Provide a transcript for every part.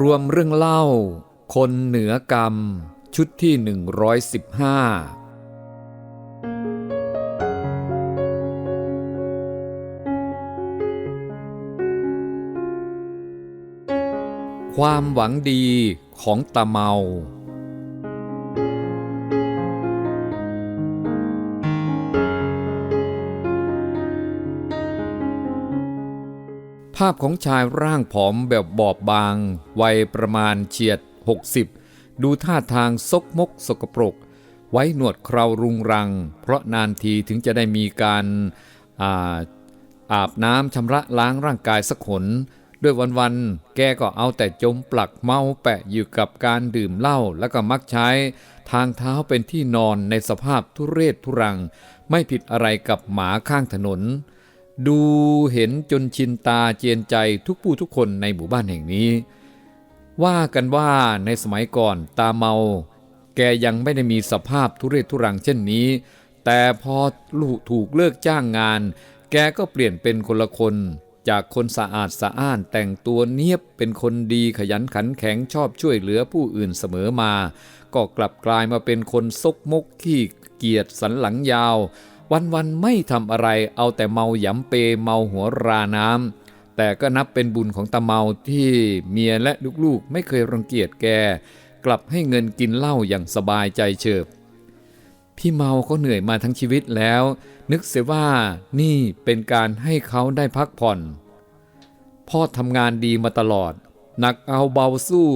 รวมเรื่องเล่า คนเหนือกรรม ชุดที่ 115ความหวังดีของตาเมา ภาพของชายร่างผอมแบบบอบบาง วัยประมาณเฉียด 60 ดูท่าทางซกมกสกปรก ไว้หนวดเครารุงรัง เพราะนานทีถึงจะได้มีการอาอาบน้ำชำระล้างร่างกายสักหน ด้วยวันๆ แกก็เอาแต่จมปลักเมาแปะอยู่กับการดื่มเหล้าแล้วก็มักใช้ ทางเท้าเป็นที่นอนในสภาพทุเรศทุรัง ไม่ผิดอะไรกับหมาข้างถนน ดูเห็นจนชินตาเจียนใจทุกผู้ทุกคนในหมู่บ้านแห่งนี้ ว่ากันว่าในสมัยก่อนตาเมา แกยังไม่ได้มีสภาพทุเรศทุรังเช่นนี้ แต่พอลูกถูกเลิกจ้างงาน แกก็เปลี่ยนเป็นคนละคน จากคนสะอาดสะอ้านแต่งตัวเนียบเป็นคนดีขยันขันแข็งชอบช่วยเหลือผู้อื่นเสมอมา ก็กลับกลายมาเป็นคนซกมกขี้เกียจสันหลังยาว วันๆไม่ทำอะไรเอาแต่เมาหยำเปเมาหัวราน้ำแต่ก็นับเป็นบุญของตาเมาที่เมียและลูกๆ ไม่เคยรังเกียจแก กลับให้เงินกินเหล้าอย่างสบายใจเฉิบพี่เมาเขาเหนื่อยมาทั้งชีวิตแล้ว นึกเสียว่านี่เป็นการให้เขาได้พักผ่อน พ่อทำงานดีมาตลอด หนักเอาเบาสู้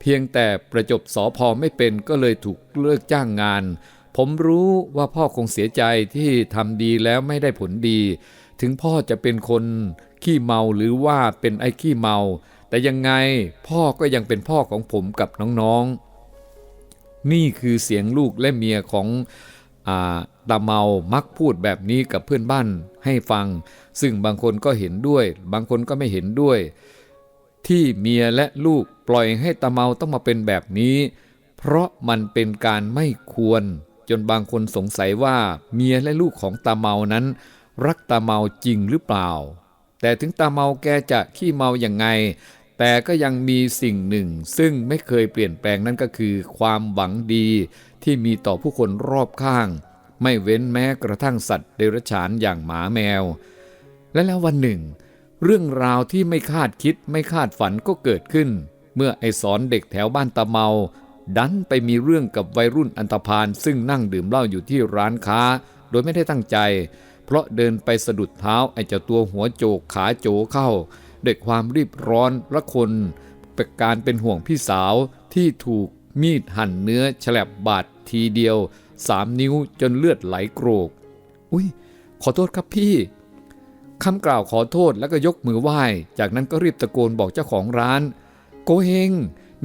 เพียงแต่ประจบสอพอไม่เป็นก็เลยถูกเลิกจ้างงาน ผมรู้ว่าพ่อคงเสียใจที่ทำดีแล้วไม่ได้ผลดี ถึงพ่อจะเป็นคนขี้เมาหรือว่าเป็นไอ้ขี้เมา แต่ยังไงพ่อก็ยังเป็นพ่อของผมกับน้องๆ นี่คือเสียงลูกและเมียของอาตาเมามักพูดแบบนี้กับเพื่อนบ้านให้ฟัง ซึ่งบางคนก็เห็นด้วย บางคนก็ไม่เห็นด้วย ที่เมียและลูกปล่อยให้ตาเมาต้องมาเป็นแบบนี้ เพราะมันเป็นการไม่ควร จนบางคนสงสัยว่าเมียและลูกของตาเมานั้น รักตาเมาจริงหรือเปล่า แต่ถึงตาเมาแกจะขี้เมาอย่างไง แต่ก็ยังมีสิ่งหนึ่ง ซึ่งไม่เคยเปลี่ยนแปลงนั่นก็คือ ความหวังดีที่มีต่อผู้คนรอบข้าง ไม่เว้นแม้กระทั่งสัตว์เดรัจฉานอย่างหมาแมว และแล้ววันหนึ่ง เรื่องราวที่ไม่คาดคิดไม่คาดฝันก็เกิดขึ้น เมื่อไอสอนเด็กแถวบ้านตาเมา ดันไปมีเรื่องกับวัยรุ่นอันธพาลซึ่งนั่งดื่มเหล้าอยู่ที่ร้านค้า โดยไม่ได้ตั้งใจ เพราะเดินไปสะดุดเท้าไอเจ้าตัวหัวโจกขาโจเข้าด้วยความรีบร้อนละคนเป็นการเป็นห่วงพี่สาวที่ถูกมีดหั่นเนื้อฉลบบาดทีเดียวสามนิ้วจนเลือดไหลโกรก อุ้ยขอโทษครับพี่คำกล่าวขอโทษแล้วก็ยกมือไหว้ จากนั้นก็รีบตะโกนบอกเจ้าของร้าน โกเฮง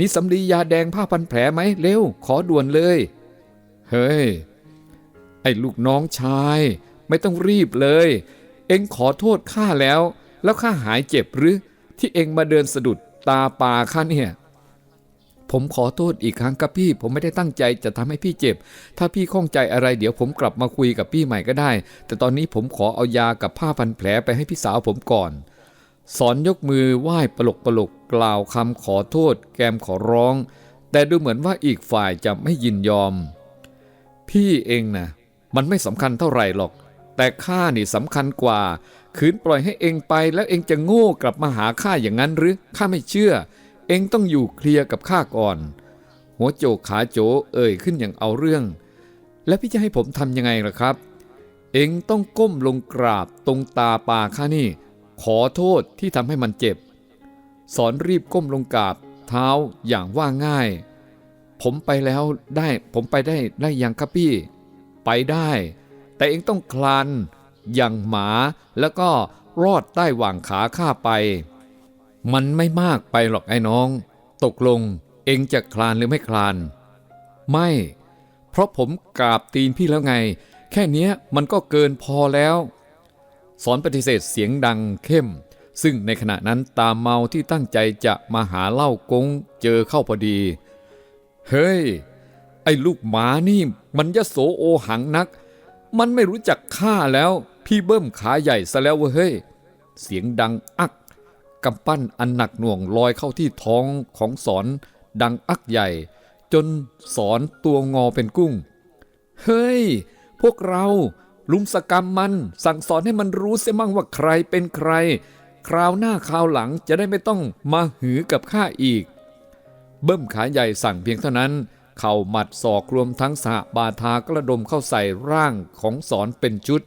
มีสำลียาแดงผ้าพันแผลไหมเร็ว ขอด่วนเลย เฮ้ย ไอ้ลูกน้องชาย ไม่ต้องรีบเลย เอ็งขอโทษข้าแล้ว แล้วข้าหายเจ็บหรือ ที่เอ็งมาเดินสะดุดตาปาข้าเนี่ยผมขอโทษอีกครั้งครับพี่ ผมไม่ได้ตั้งใจจะทำให้พี่เจ็บ ถ้าพี่ข้องใจอะไรเดี๋ยวผมกลับมาคุยกับพี่ใหม่ก็ได้ แต่ตอนนี้ผมขอเอายากับผ้าพันแผลไปให้พี่สาวผมก่อน สอนยกมือไหว้ปลกปลกกล่าวคำขอโทษ แกมขอร้อง แต่ดูเหมือนว่าอีกฝ่ายจะไม่ยินยอม พี่เองนะมันไม่สำคัญเท่าไหร่หรอก แต่ข้านี่สำคัญกว่าขืนปล่อยให้เองไปแล้วเองจะโง่กลับมาหาข้าอย่างนั้นหรือข้าไม่เชื่อ เองต้องอยู่เคลียร์กับข้าก่อน หัวโจกขาโจเอ่ยขึ้นอย่างเอาเรื่อง แล้วพี่จะให้ผมทำยังไงล่ะครับ เองต้องก้มลงกราบตรงตาปาข้านี่ ขอโทษที่ทำให้มันเจ็บ สอนรีบก้มลงกราบเท้าอย่างว่าง่าย ผมไปแล้วได้ผมไปได้ได้ยังครับพี่ ไปได้ แต่เองต้องคลานอย่างหมาแล้วก็รอดใต้หว่างขาข้าไป มันไม่มากไปหรอกไอ้น้อง ตกลงเองจะคลานหรือไม่คลาน ไม่ เพราะผมกราบตีนพี่แล้วไง แค่เนี้ยมันก็เกินพอแล้ว สอนปฏิเสธเสียงดังเข้ม ซึ่งในขณะนั้นตาเมาที่ตั้งใจจะมาหาเล้ากงเจอเข้าพอดี เฮ้ย ไอ้ลูกหมานี่ มันยโสโอหังนัก มันไม่รู้จักข้าแล้ว พี่เบิ้มขาใหญ่ซะแล้วเว้ยเฮ้ย เสียงดังอักกำปั้นอันหนักหน่วงลอยเข้าที่ท้องของสอนดังอักใหญ่ จนสอนตัวงอเป็นกุ้ง เฮ้ย พวกเรา ลุมสกรรมมัน สั่งสอนให้มันรู้เสียมั่งว่าใครเป็นใคร คราวหน้าคราวหลังจะได้ไม่ต้องมาหือกับข้าอีก เบิ้มขาใหญ่สั่งเพียงเท่านั้น เข่าหมัดศอกรวมทั้งสหบาทากระดมเข้าใส่ร่างของสอนเป็นชุด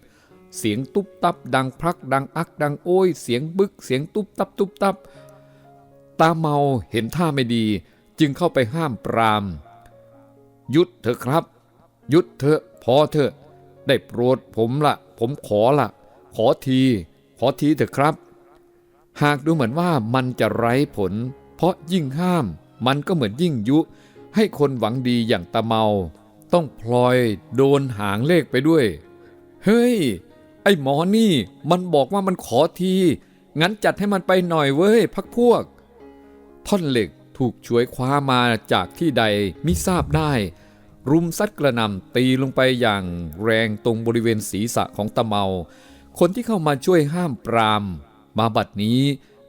เสียงตุ๊บตับดังพักดังอักดังโอ้ย เสียงบึกเสียงตุ๊บตับตุ๊บตับ ตาเมาเห็นท่าไม่ดี จึงเข้าไปห้ามปราม หยุดเถอะครับ หยุดเถอะพอเถอะ ได้โปรดผมละผมขอละขอที ขอทีเถอะครับ หากดูเหมือนว่ามันจะไร้ผล เพราะยิ่งห้าม มันก็เหมือนยิ่งยุ ให้คนหวังดีอย่างตาเมา ต้องพลอยโดนหางเลขไปด้วย เฮ้ย ไอ้หมอนี่ มันบอกว่ามันขอที งั้นจัดให้มันไปหน่อยเว้ยพักพวก ท่อนเหล็กถูกฉวยคว้ามาจากที่ใดมิทราบได้ รุมซัดกระนำตีลงไปอย่างแรงตรงบริเวณศีรษะของตะเมา คนที่เข้ามาช่วยห้ามปราม มาบัดนี้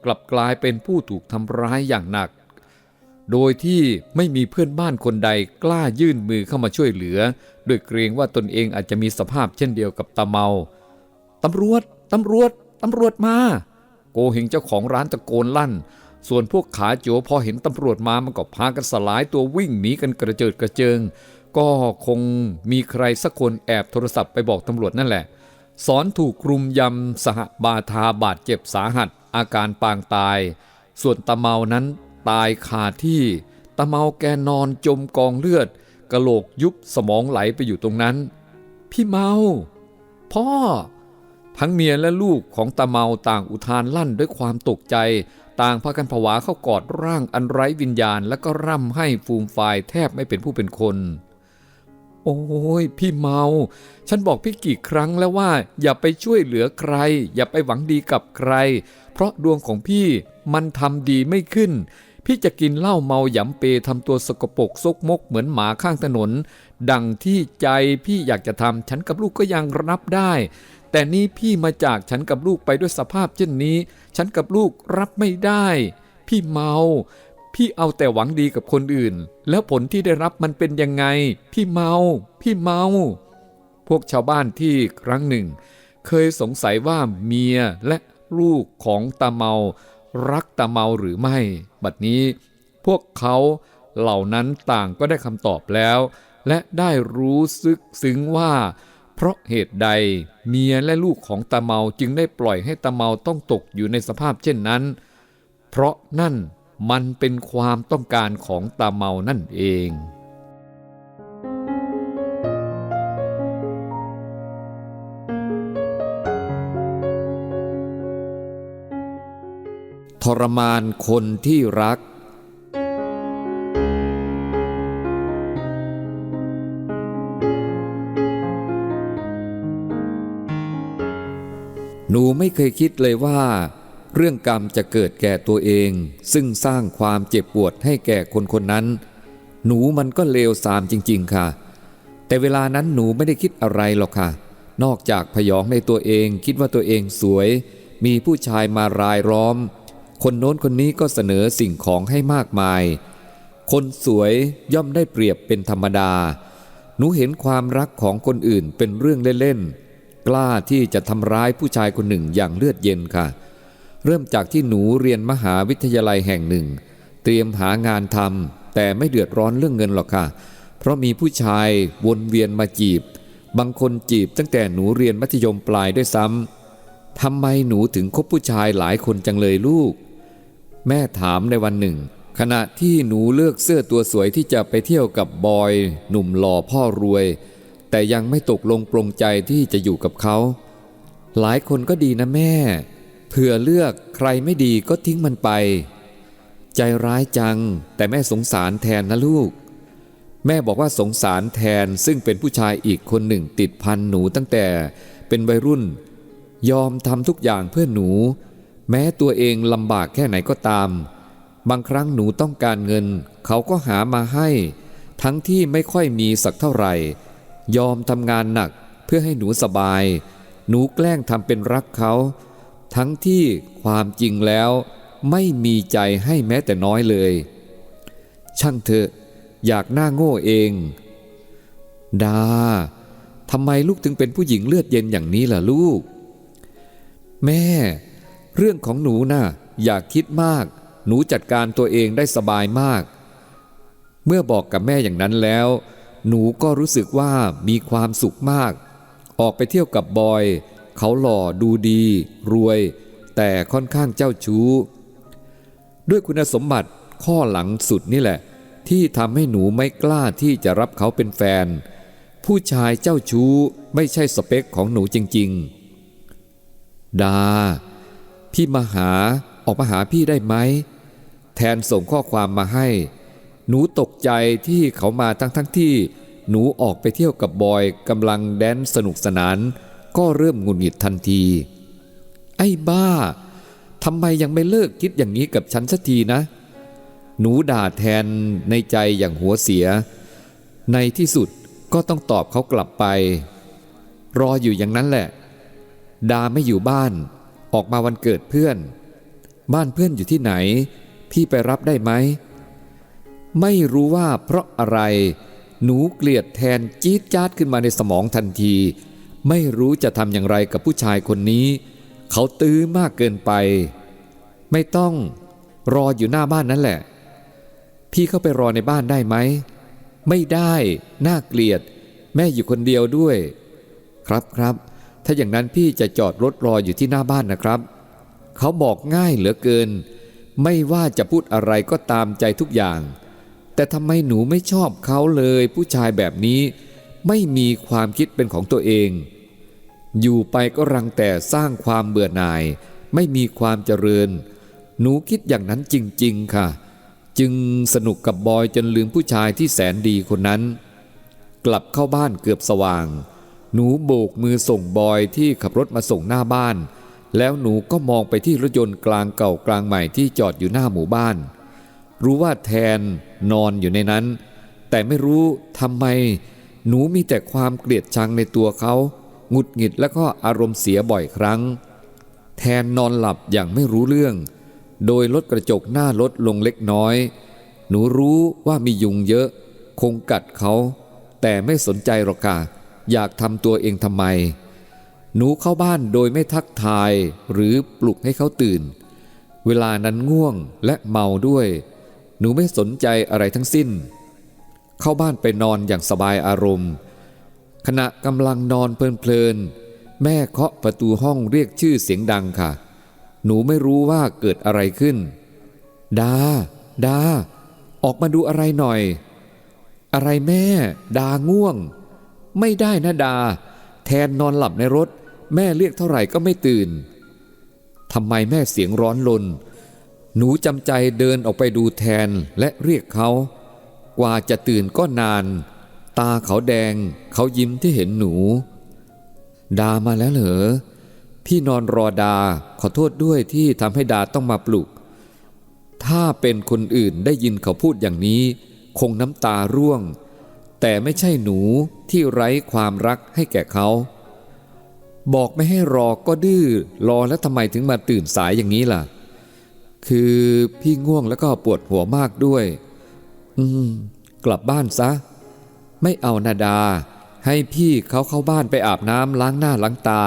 กลับกลายเป็นผู้ถูกทำร้ายอย่างหนัก โดยที่ไม่มีเพื่อนบ้านคนใดกล้ายื่นมือเข้ามาช่วยเหลือโดยเกรงว่าตนเองอาจจะมีสภาพเช่นเดียวกับตาเมาตำรวจตำรวจตำรวจมา โกเฮงเจ้าของร้านตะโกนลั่น ส่วนพวกขาโจพอเห็นตำรวจมามันก็พากันสลายตัววิ่งหนีกันกระเจิดกระเจิง ก็คงมีใครสักคนแอบโทรศัพท์ไปบอกตำรวจนั่นแหละ สอนถูกกรุมยำสหบาทาบาดเจ็บสาหัส อาการปางตาย ส่วนตะเมานั้นตายคาที่ ตะเมาแกนอนจมกองเลือดกระโหลกยุบสมองไหลไปอยู่ตรงนั้น พี่เมา พ่อ ทั้งเมียและลูกของตาเมาต่างอุทานลั่นด้วยความตกใจ ต่างพากันผวาเข้ากอดร่างอันไร้วิญญาณ แล้วก็ร่ำให้ฟูมฟายแทบไม่เป็นผู้เป็นคน โอ้ยพี่เมา ฉันบอกพี่กี่ครั้งแล้วว่า อย่าไปช่วยเหลือใคร อย่าไปหวังดีกับใคร เพราะดวงของพี่มันทำดีไม่ขึ้น พี่จะกินเหล้าเมาหยำเปทำตัวสกปรกซกมกเหมือนหมาข้างถนน ดังที่ใจพี่อยากจะทำฉันกับลูกก็ยังรับได้ แต่นี่พี่มาจากฉันกับลูกไปด้วยสภาพเช่นนี้ ฉันกับลูกรับไม่ได้ พี่เมา พี่เอาแต่หวังดีกับคนอื่น แล้วผลที่ได้รับมันเป็นยังไง พี่เมา พี่เมา พวกชาวบ้านที่ครั้งหนึ่ง เคยสงสัยว่าเมียและลูกของตาเมา รักตาเมาหรือไม่ บัดนี้ พวกเขาเหล่านั้นต่างก็ได้คำตอบแล้ว และได้รู้สึกซึ้งว่า เพราะเหตุใดเมียและลูกของตาเมาจึงได้ปล่อยให้ตาเมาต้องตกอยู่ในสภาพเช่นนั้น เพราะนั่น มันเป็นความต้องการของตาเมานั่นเอง ทรมานคนที่รักหนูไม่เคยคิดเลยว่า เรื่องกรรมจะเกิดแก่ตัวเอง ซึ่งสร้างความเจ็บปวดให้แก่คนคนนั้น หนูมันก็เลวทรามจริง ๆ ค่ะ แต่เวลานั้นหนูไม่ได้คิดอะไรหรอกค่ะ นอกจากพยองในตัวเองคิดว่าตัวเองสวย มีผู้ชายมารายล้อม คนโน้นคนนี้ก็เสนอสิ่งของให้มากมาย คนสวยย่อมได้เปรียบเป็นธรรมดา หนูเห็นความรักของคนอื่นเป็นเรื่องเล่นๆกล้าที่จะทำร้ายผู้ชายคนหนึ่งอย่างเลือดเย็นค่ะเเริ่มจากที่หนูเรียนมหาวิทยาลัยแห่งหนึ่ง เตรียมหางานทำแต่ไม่เดือดร้อนเรื่องเงินหรอกค่ะ เพราะมีผู้ชายวนเวียนมาจีบ บางคนจีบตั้งแต่หนูเรียนมัธยมปลายด้วยซ้ำทำไมหนูถึงคบผู้ชายหลายคนจังเลยลูก แม่ถามในวันหนึ่ง ขณะที่หนูเลือกเสื้อตัวสวยที่จะไปเที่ยวกับบอย หนุ่มหล่อพ่อรวย แต่ยังไม่ตกลงปรงใจที่จะอยู่กับเขา หลายคนก็ดีนะแม่ เผื่อเลือกใครไม่ดีก็ทิ้งมันไป ใจร้ายจัง แต่แม่สงสารแทนนะลูก แม่บอกว่าสงสารแทนซึ่งเป็นผู้ชายอีกคนหนึ่งติดพันหนูตั้งแต่เป็นวัยรุ่น ยอมทำทุกอย่างเพื่อหนู แม้ตัวเองลำบากแค่ไหนก็ตาม บางครั้งหนูต้องการเงิน เขาก็หามาให้ ทั้งที่ไม่ค่อยมีสักเท่าไหร่ ยอมทำงานหนักเพื่อให้หนูสบาย หนูแกล้งทำเป็นรักเขา ทั้งที่ความจริงแล้วไม่มีใจให้แม้แต่น้อยเลย ช่างเถอะ อยากหน้าโง่เอง ดาทำไมลูกถึงเป็นผู้หญิงเลือดเย็นอย่างนี้ล่ะลูก แม่ เรื่องของหนูน่ะ อย่าคิดมาก หนูจัดการตัวเองได้สบายมาก เมื่อบอกกับแม่อย่างนั้นแล้ว หนูก็รู้สึกว่ามีความสุขมาก ออกไปเที่ยวกับบอย เขาหล่อดูดี รวย แต่ค่อนข้างเจ้าชู้ ด้วยคุณสมบัติข้อหลังสุดนี่แหละ ที่ทำให้หนูไม่กล้าที่จะรับเขาเป็นแฟน ผู้ชายเจ้าชู้ไม่ใช่สเปคของหนูจริง ๆ ดา พี่มาหาออกมาหาพี่ได้ไหม แทนส่งข้อความมาให้ หนูตกใจที่เขามาทั้งทั้งที่หนูออกไปเที่ยวกับบอยกำลังแดนสนุกสนาน ก็เริ่มงุดหงิดทันที ไอ้บ้าทำไมยังไม่เลิกคิดอย่างนี้กับฉันสักทีนะ หนูด่าแทนในใจอย่างหัวเสีย ในที่สุดก็ต้องตอบเขากลับไป รออยู่อย่างนั้นแหละ ดาไม่อยู่บ้าน ออกมาวันเกิดเพื่อน บ้านเพื่อนอยู่ที่ไหน พี่ไปรับได้ไหม ไม่รู้ว่าเพราะอะไร หนูเกลียดแทนจี๊ดจ๊าดขึ้นมาในสมองทันที ไม่รู้จะทำอย่างไรกับผู้ชายคนนี้ เขาตื้อมากเกินไป ไม่ต้องรออยู่หน้าบ้านนั่นแหละ พี่เข้าไปรอในบ้านได้ไหม ไม่ได้น่าเกลียด แม่อยู่คนเดียวด้วย ครับครับ ถ้าอย่างนั้นพี่จะจอดรถรออยู่ที่หน้าบ้านนะครับ เขาบอกง่ายเหลือเกิน ไม่ว่าจะพูดอะไรก็ตามใจทุกอย่าง แต่ทำไมหนูไม่ชอบเขาเลย ผู้ชายแบบนี้ไม่มีความคิดเป็นของตัวเอง อยู่ไปก็รังแต่สร้างความเบื่อหน่าย ไม่มีความเจริญ หนูคิดอย่างนั้นจริง ๆ ค่ะ จึงสนุกกับบอยจนลืมผู้ชายที่แสนดีคนนั้น กลับเข้าบ้านเกือบสว่าง หนูโบกมือส่งบอยที่ขับรถมาส่งหน้าบ้าน แล้วหนูก็มองไปที่รถยนต์กลางเก่ากลางใหม่ที่จอดอยู่หน้าหมู่บ้าน รู้ว่าแทนนอนอยู่ในนั้น แต่ไม่รู้ทำไม หนูมีแต่ความเกลียดชังในตัวเขา หงุดหงิดและก็อารมณ์เสียบ่อยครั้ง แทนนอนหลับอย่างไม่รู้เรื่อง โดยลดกระจกหน้ารถลงเล็กน้อย หนูรู้ว่ามียุงเยอะ คงกัดเขา แต่ไม่สนใจหรอกค่ะอยากทำตัวเองทำไม หนูเข้าบ้านโดยไม่ทักทายหรือปลุกให้เขาตื่น เวลานั้นง่วงและเมาด้วย หนูไม่สนใจอะไรทั้งสิ้น เข้าบ้านไปนอนอย่างสบายอารมณ์ ขณะกำลังนอนเพลินๆแม่เคาะประตูห้องเรียกชื่อเสียงดังค่ะ หนูไม่รู้ว่าเกิดอะไรขึ้น ดา ดา ออกมาดูอะไรหน่อย อะไรแม่ ดาง่วง ไม่ได้นะดา แทนนอนหลับในรถ แม่เรียกเท่าไหร่ก็ไม่ตื่นทำไมแม่เสียงร้อนลน หนูจำใจเดินออกไปดูแทนและเรียกเขา กว่าจะตื่นก็นาน ตาเขาแดงเขายิ้มที่เห็นหนู ดามาแล้วเหรอพี่นอนรอดาขอโทษด้วยที่ทำให้ดาต้องมาปลุก ถ้าเป็นคนอื่นได้ยินเขาพูดอย่างนี้ คงน้ำตาร่วง แต่ไม่ใช่หนูที่ไร้ความรักให้แก่เขา บอกไม่ให้รอก็ดื้อรอแล้วทำไมถึงมาตื่นสายอย่างนี้ล่ะ คือพี่ง่วงแล้วก็ปวดหัวมากด้วย อืม กลับบ้านซะ ไม่เอานาดา ให้พี่เขาเข้าบ้านไปอาบน้ำล้างหน้าล้างตา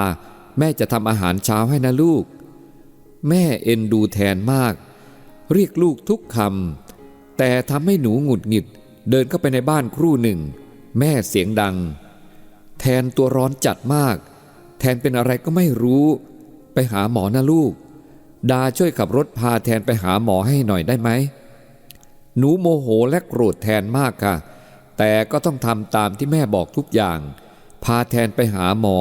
แม่จะทำอาหารเช้าให้นะลูก แม่เอ็นดูแทนมาก เรียกลูกทุกคำแต่ทำให้หนูหงุดหงิด เดินเข้าไปในบ้านครู่หนึ่ง แม่เสียงดัง แทนตัวร้อนจัดมาก แทนเป็นอะไรก็ไม่รู้ ไปหาหมอนะลูก ดาช่วยขับรถพาแทนไปหาหมอให้หน่อยได้ไหมหนูโมโหและโกรธแทนมากค่ะ แต่ก็ต้องทำตามที่แม่บอกทุกอย่าง พาแทนไปหาหมอ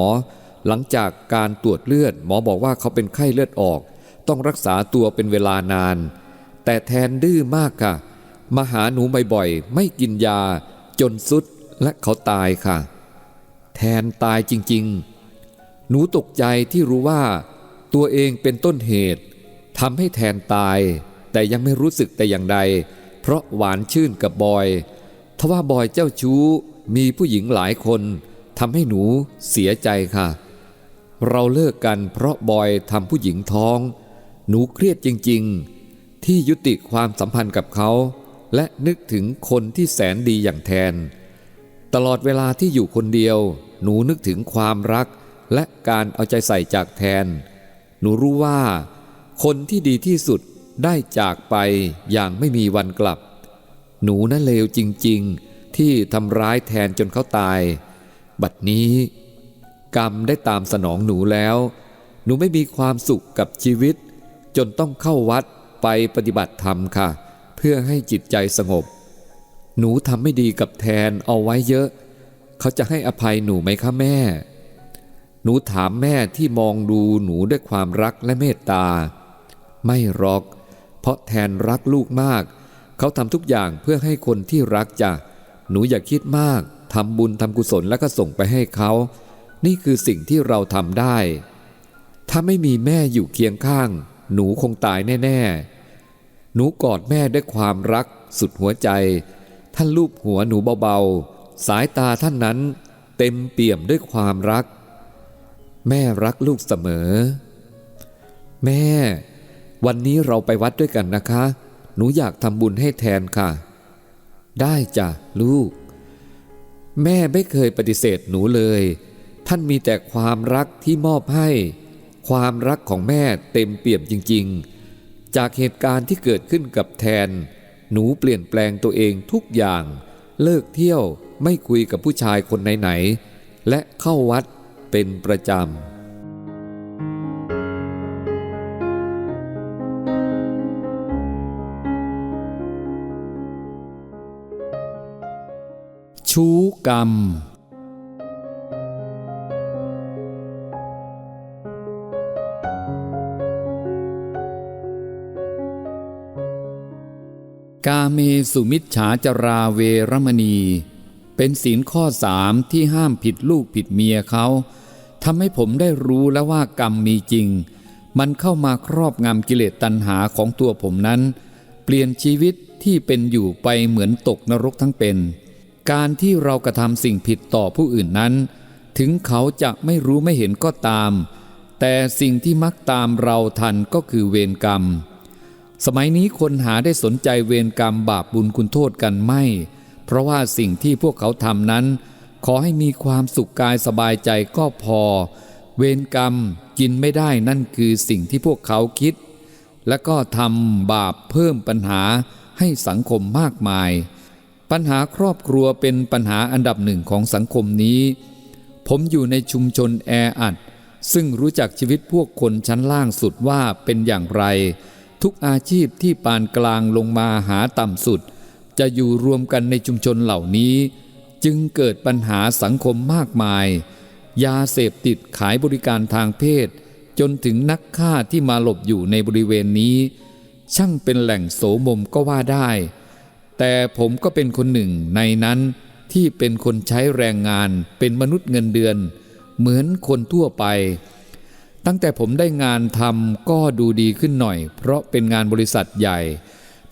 หลังจากการตรวจเลือด หมอบอกว่าเขาเป็นไข้เลือดออก ต้องรักษาตัวเป็นเวลานาน แต่แทนดื้อมากค่ะ มาหาหนูบ่อยๆ ไม่กินยา จนสุดและเขาตายค่ะ แทนตายจริงๆ หนูตกใจที่รู้ว่า ตัวเองเป็นต้นเหตุทำให้แทนตาย แต่ยังไม่รู้สึกแต่อย่างใด เพราะหวานชื่นกับบอย ทว่าบอยเจ้าชู้มีผู้หญิงหลายคนทำให้หนูเสียใจค่ะ เราเลิกกันเพราะบอยทำผู้หญิงท้อง หนูเครียดจริง ๆ ที่ยุติความสัมพันธ์กับเขา และนึกถึงคนที่แสนดีอย่างแทน ตลอดเวลาที่อยู่คนเดียว หนูนึกถึงความรัก และการเอาใจใส่จากแทน หนูรู้ว่า คนที่ดีที่สุดได้จากไปอย่างไม่มีวันกลับ หนูน่ะเลวจริง ๆ ที่ทำร้ายแทนจนเขาตาย บัดนี้ กรรมได้ตามสนองหนูแล้ว หนูไม่มีความสุขกับชีวิต จนต้องเข้าวัดไปปฏิบัติธรรมค่ะ เพื่อให้จิตใจสงบ หนูทำไม่ดีกับแทนเอาไว้เยอะ เขาจะให้อภัยหนูไหมคะแม่ หนูถามแม่ที่มองดูหนูด้วยความรักและเมตตา ไม่หรอก เพราะแทนรักลูกมาก เขาทำทุกอย่างเพื่อให้คนที่รักจ้ะหนูอย่าคิดมากทำบุญทำกุศลแล้วก็ส่งไปให้เขา นี่คือสิ่งที่เราทำได้ ถ้าไม่มีแม่อยู่เคียงข้าง หนูคงตายแน่ ๆ หนูกอดแม่ด้วยความรัก สุดหัวใจ ท่านลูบหัวหนูเบาๆ สายตาท่านนั้น เต็มเปี่ยมด้วยความรัก แม่รักลูกเสมอ แม่ วันนี้เราไปวัดด้วยกันนะคะ หนูอยากทำบุญให้แทนค่ะ ได้จ้ะลูก แม่ไม่เคยปฏิเสธหนูเลย ท่านมีแต่ความรักที่มอบให้ ความรักของแม่เต็มเปี่ยมจริง ๆ จากเหตุการณ์ที่เกิดขึ้นกับแทน หนูเปลี่ยนแปลงตัวเองทุกอย่าง เลิกเที่ยวไม่คุยกับผู้ชายคนไหนๆและเข้าวัดเป็นประจำ ชู้กรรม กาเมสุมิจฉาจราเวรมณี เป็นศีลข้อสามที่ห้ามผิดลูกผิดเมียเขาทำให้ผมได้รู้แล้วว่ากรรมมีจริง มันเข้ามาครอบงำกิเลสตัณหาของตัวผมนั้น เปลี่ยนชีวิตที่เป็นอยู่ไปเหมือนตกนรกทั้งเป็น การที่เรากระทำสิ่งผิดต่อผู้อื่นนั้น ถึงเขาจะไม่รู้ไม่เห็นก็ตาม แต่สิ่งที่มักตามเราทันก็คือเวรกรรม สมัยนี้คนหาได้สนใจเวรกรรมบาปบุญคุณโทษกันไม่ เพราะว่าสิ่งที่พวกเขาทำนั้น ขอให้มีความสุขกายสบายใจก็พอ เวรกรรมกินไม่ได้นั่นคือสิ่งที่พวกเขาคิด และก็ทำบาปเพิ่มปัญหาให้สังคมมากมาย ปัญหาครอบครัวเป็นปัญหาอันดับหนึ่งของสังคมนี้ ผมอยู่ในชุมชนแออัด ซึ่งรู้จักชีวิตพวกคนชั้นล่างสุดว่าเป็นอย่างไร ทุกอาชีพที่ปานกลางลงมาหาต่ำสุด จะอยู่รวมกันในชุมชนเหล่านี้ จึงเกิดปัญหาสังคมมากมาย ยาเสพติดขายบริการทางเพศ จนถึงนักฆ่าที่มาหลบอยู่ในบริเวณนี้ ช่างเป็นแหล่งโสมมก็ว่าได้ แต่ผมก็เป็นคนหนึ่งในนั้นที่เป็นคนใช้แรงงานเป็นมนุษย์เงินเดือน เหมือนคนทั่วไป ตั้งแต่ผมได้งานทำก็ดูดีขึ้นหน่อย เพราะเป็นงานบริษัทใหญ่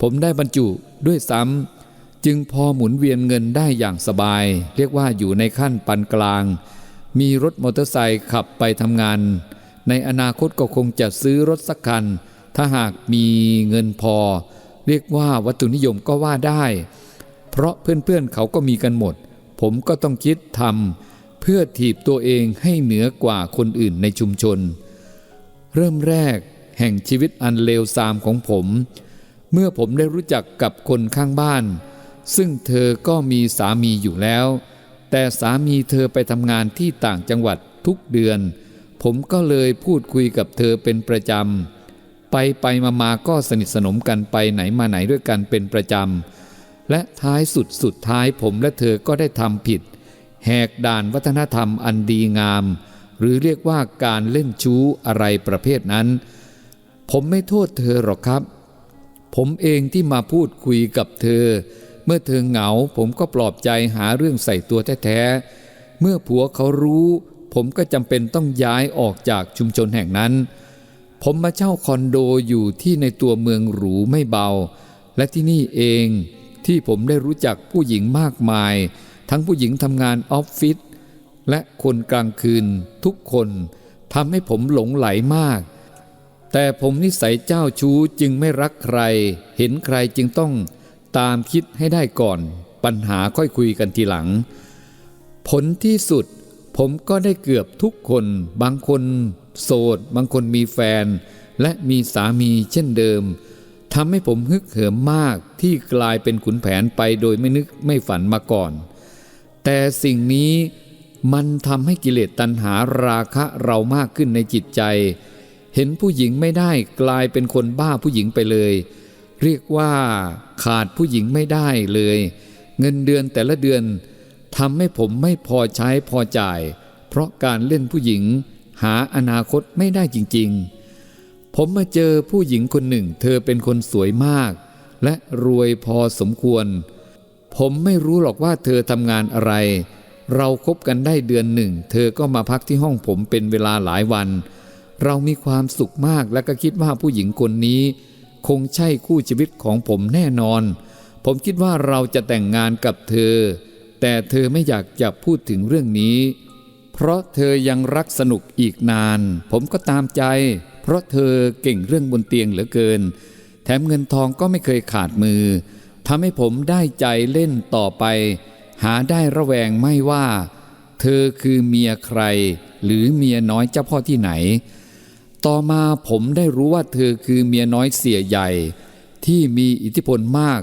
ผมได้บรรจุด้วยซ้ำจึงพอหมุนเวียนเงินได้อย่างสบาย เรียกว่าอยู่ในขั้นปานกลาง มีรถมอเตอร์ไซค์ขับไปทำงาน ในอนาคตก็คงจะซื้อรถสักคัน ถ้าหากมีเงินพอ เรียกว่าวัตถุนิยมก็ว่าได้ เพราะเพื่อนๆเขาก็มีกันหมด ผมก็ต้องคิดทำเพื่อถีบตัวเองให้เหนือกว่าคนอื่นในชุมชน เริ่มแรกแห่งชีวิตอันเลวทรามของผม เมื่อผมได้รู้จักกับคนข้างบ้าน ซึ่งเธอก็มีสามีอยู่แล้ว แต่สามีเธอไปทำงานที่ต่างจังหวัดทุกเดือน ผมก็เลยพูดคุยกับเธอเป็นประจำ ไปไปมามาก็สนิทสนมกันไปไหนมาไหนด้วยกันเป็นประจำ และท้ายสุดสุดท้ายผมและเธอก็ได้ทำผิด แหกด่านวัฒนธรรมอันดีงาม หรือเรียกว่าการเล่นชู้อะไรประเภทนั้น ผมไม่โทษเธอหรอกครับ ผมเองที่มาพูดคุยกับเธอ เมื่อเธอเหงาผมก็ปลอบใจหาเรื่องใส่ตัวแท้ๆเมื่อผัวเขารู้ ผมก็จำเป็นต้องย้ายออกจากชุมชนแห่งนั้น ผมมาเช่าคอนโดอยู่ที่ในตัวเมืองหรูไม่เบา และที่นี่เองที่ผมได้รู้จักผู้หญิงมากมาย ทั้งผู้หญิงทำงานออฟฟิศและคนกลางคืนทุกคนทำให้ผมหลงไหลมาก แต่ผมนิสัยเจ้าชู้จึงไม่รักใคร เห็นใครจึงต้องตามคิดให้ได้ก่อน ปัญหาค่อยคุยกันทีหลัง ผลที่สุดผมก็ได้เกือบทุกคนบางคน โสดบางคนมีแฟน และมีสามีเช่นเดิมทำให้ผมฮึกเหิมมากที่กลายเป็นขุนแผนไปโดยไม่นึกไม่ฝันมาก่อน แต่สิ่งนี้มันทำให้กิเลสตัณหาราคะเรามากขึ้นในจิตใจ เห็นผู้หญิงไม่ได้กลายเป็นคนบ้าผู้หญิงไปเลย เรียกว่าขาดผู้หญิงไม่ได้เลย เงินเดือนแต่ละเดือนทำให้ผมไม่พอใช้พอจ่าย เพราะการเล่นผู้หญิง หาอนาคตไม่ได้จริง ๆ ผมมาเจอผู้หญิงคนหนึ่ง เธอเป็นคนสวยมาก และรวยพอสมควร ผมไม่รู้หรอกว่าเธอทำงานอะไร เราคบกันได้เดือนหนึ่ง เธอก็มาพักที่ห้องผมเป็นเวลาหลายวัน เรามีความสุขมากและก็คิดว่าผู้หญิงคนนี้ คงใช่คู่ชีวิตของผมแน่นอน ผมคิดว่าเราจะแต่งงานกับเธอ แต่เธอไม่อยากจะพูดถึงเรื่องนี้ เพราะเธอยังรักสนุกอีกนาน ผมก็ตามใจ เพราะเธอเก่งเรื่องบนเตียงเหลือเกิน แถมเงินทองก็ไม่เคยขาดมือทำให้ผมได้ใจเล่นต่อไป หาได้ระแวงไม่ว่า เธอคือเมียใคร หรือเมียน้อยเจ้าพ่อที่ไหน ต่อมาผมได้รู้ว่าเธอคือเมียน้อยเสียใหญ่ ที่มีอิทธิพลมาก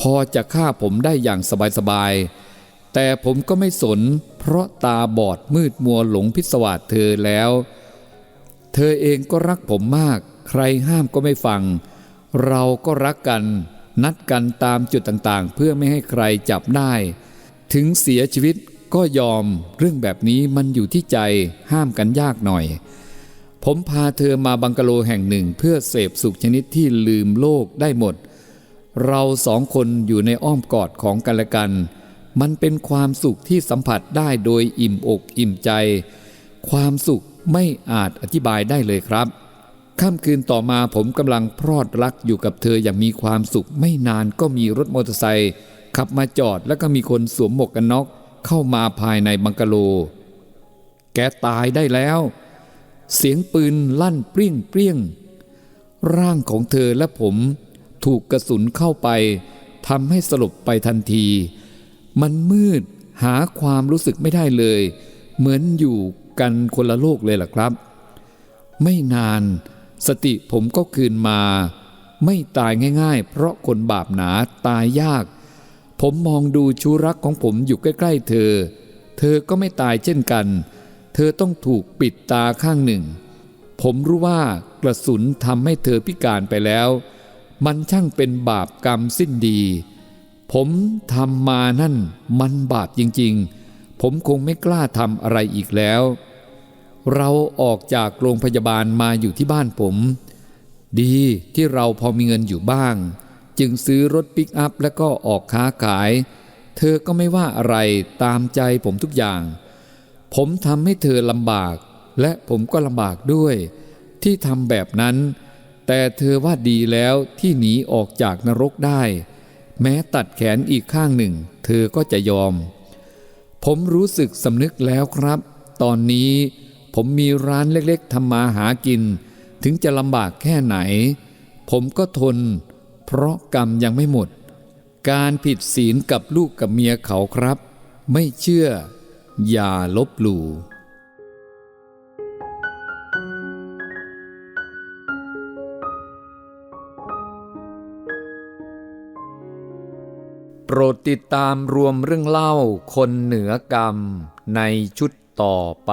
พอจะฆ่าผมได้อย่างสบายๆ แต่ผมก็ไม่สน เพราะตาบอดมืดมัวหลงพิศวาสเธอแล้ว เธอเองก็รักผมมาก ใครห้ามก็ไม่ฟัง เราก็รักกันนัดกันตามจุดต่างๆ เพื่อไม่ให้ใครจับได้ ถึงเสียชีวิตก็ยอม เรื่องแบบนี้มันอยู่ที่ใจห้ามกันยากหน่อย ผมพาเธอมาบังกะโลแห่งหนึ่งเพื่อเสพสุขชนิดที่ลืมโลกได้หมด เราสองคนอยู่ในอ้อมกอดของกันและกัน มันเป็นความสุขที่สัมผัสได้โดยอิ่มอกอิ่มใจ ความสุขไม่อาจอธิบายได้เลยครับ ค่ำคืนต่อมาผมกำลังพรอดรักอยู่กับเธออย่างมีความสุขไม่นานก็มีรถมอเตอร์ไซค์ขับมาจอดแล้วก็มีคนสวมหมวกกันน็อกเข้ามาภายในบังกะโล แกตายได้แล้ว เสียงปืนลั่นเปรี้ยงเปรี้ยง ร่างของเธอและผมถูกกระสุนเข้าไปทำให้สลบไปทันที มันมืดหาความรู้สึกไม่ได้เลย เหมือนอยู่กันคนละโลกเลยล่ะครับ ไม่นานสติผมก็คืนมา ไม่ตายง่ายๆ เพราะคนบาปหนาตายยาก ผมมองดูชูรักของผมอยู่ใกล้ๆเธอ เธอก็ไม่ตายเช่นกัน เธอต้องถูกปิดตาข้างหนึ่ง ผมรู้ว่ากระสุนทำให้เธอพิการไปแล้ว มันช่างเป็นบาปกรรมสิ้นดี ผมทำมานั่นมันบาปจริงๆ ผมคงไม่กล้าทำอะไรอีกแล้ว เราออกจากโรงพยาบาลมาอยู่ที่บ้านผม ดีที่เราพอมีเงินอยู่บ้าง จึงซื้อรถปิกอัพแล้วก็ออกค้าขาย เธอก็ไม่ว่าอะไรตามใจผมทุกอย่าง ผมทำให้เธอลำบาก และผมก็ลำบากด้วย ที่ทำแบบนั้น แต่เธอว่าดีแล้วที่หนีออกจากนรกได้ แม้ตัดแขนอีกข้างหนึ่ง เธอก็จะยอม ผมรู้สึกสำนึกแล้วครับ ตอนนี้ผมมีร้านเล็กๆทำมาหากิน ถึงจะลำบากแค่ไหน ผมก็ทน เพราะกรรมยังไม่หมด การผิดศีลกับลูกกับเมียเขาครับ ไม่เชื่อ อย่าลบหลู่ โปรดติดตามรวมเรื่องเล่าคนเหนือกรรมในชุดต่อไป